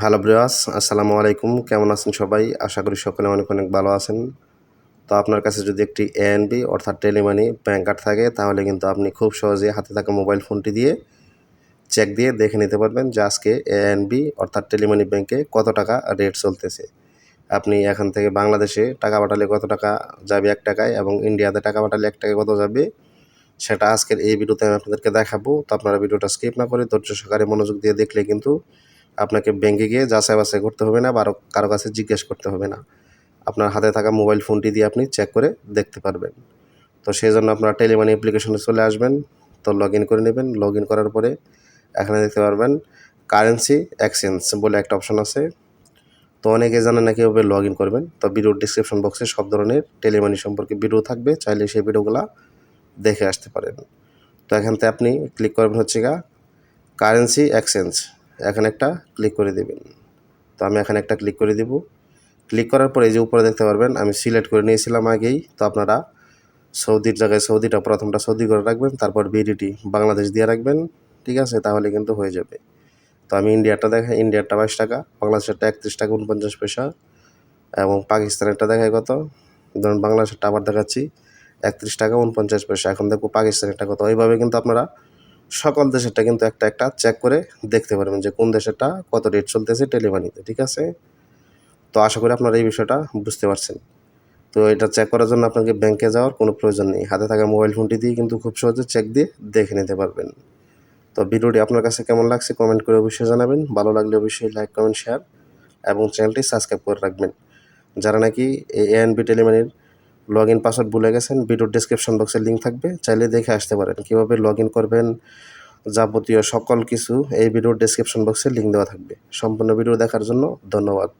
Hello ব্রিয়াস আসসালামু আলাইকুম কেমন আছেন সবাই? আশা করি সকলে অনেক অনেক ভালো আছেন। তো আপনার কাছে যদি একটি এএনবি অর্থাৎ টেলিমানি ব্যাঙ্ক কার্ড থাকে, তাহলে কিন্তু আপনি খুব সহজে হাতে থাকা মোবাইল ফোনটি দিয়ে চেক দিয়ে দেখে নিতে পারবেন যে আজকে এএনবি অর্থাৎ টেলিমানি ব্যাংকে কত টাকা রেট চলতেছে। আপনি এখান থেকে বাংলাদেশে টাকা পাঠালে কত টাকা যাবে এক টাকায় এবং ইন্ডিয়াতে টাকা পাঠালে এক টাকায় কত যাবে, সেটা আজকের এই ভিডিওতে আমি আপনাদেরকে দেখাবো। তো আপনারা ভিডিওটা স্কিপ না করে ধৈর্য সহকারে মনোযোগ দিয়ে দেখলে কিন্তু আপনাকে ব্যাংকে গিয়ে যাচাই বাছাই করতে হবে না বা কারও কাছে জিজ্ঞেস করতে হবে না। আপনার হাতে থাকা মোবাইল ফোনটি দিয়ে আপনি চেক করে দেখতে পারবেন। তো সেই জন্য আপনারা টেলিমানি অ্যাপ্লিকেশনে চলে আসবেন, তো লগ ইন করে নেবেন। লগ ইন করার পরে এখানে দেখতে পারবেন কারেন্সি এক্সচেঞ্জ বলে একটা অপশন আছে। তো অনেকে জানেন না কীভাবে লগ ইন করবেন। তো ভিডিওর ডিসক্রিপশন বক্সে সব ধরনের টেলিমানি সম্পর্কে ভিডিও থাকবে। চাইলে সেই ভিডিওগুলো দেখে আসতে পারেন। তো এখান থেকে আপনি ক্লিক করবেন হচ্ছে গা কারেন্সি এক্সচেঞ্জ এখানে একটা ক্লিক করে দেবেন। তো আমি এখানে একটা ক্লিক করে দিব। ক্লিক করার পরে এই যে উপরে দেখতে পারবেন, আমি সিলেক্ট করে নিয়েছিলাম আগেই। তো আপনারা সৌদির জায়গায় সৌদিটা প্রথমটা সৌদি করে রাখবেন, তারপর বিডিটি বাংলাদেশ দিয়ে রাখবেন। ঠিক আছে? তাহলে কিন্তু হয়ে যাবে। তো আমি ইন্ডিয়াটা দেখাই ইন্ডিয়ারটা বাইশ টাকা, বাংলাদেশেরটা একত্রিশ টাকা উনপঞ্চাশ পয়সা এবং পাকিস্তানেরটা দেখায় কত? ধরুন বাংলাদেশেরটা আবার দেখাচ্ছি, একত্রিশ টাকা উনপঞ্চাশ পয়সা। এখন দেখব পাকিস্তানেরটা কত। ওইভাবে কিন্তু আপনারা সকল দেশেরটা কিন্তু একটা একটা চেক করে দেখতে পারবেন যে কোন দেশেরটা কত রেট চলতেছে টেলিমানিতে ঠিক আছে? তো আশা করি আপনারা এই বিষয়টা বুঝতে পারছেন। তো এটা চেক করার জন্য আপনাকে ব্যাংকে যাওয়ার কোনো প্রয়োজন নেই। হাতে থাকা মোবাইল ফোনটি দিয়ে কিন্তু খুব সহজে চেক দিয়ে দেখে নিতে পারবেন। তো ভিডিওটি আপনার কাছে কেমন লাগছে কমেন্ট করে অবশ্যই জানাবেন। ভালো লাগলে অবশ্যই লাইক কমেন্ট শেয়ার এবং চ্যানেলটি সাবস্ক্রাইব করে রাখবেন। যারা নাকি এই এএনবি টেলিমানির লগ ইন পাসওয়ার্ড ভুলে গেছেন ভিডিওর ডিসক্রিপশন বক্সে লিঙ্ক থাকবে, চাইলে দেখে আসতে পারেন। কীভাবে লগ ইন করবেন, যাবতীয় সকল কিছু এই ভিডিওর ডিসক্রিপশন বক্সে লিঙ্ক দেওয়া থাকবে। সম্পূর্ণ ভিডিও দেখার জন্য ধন্যবাদ।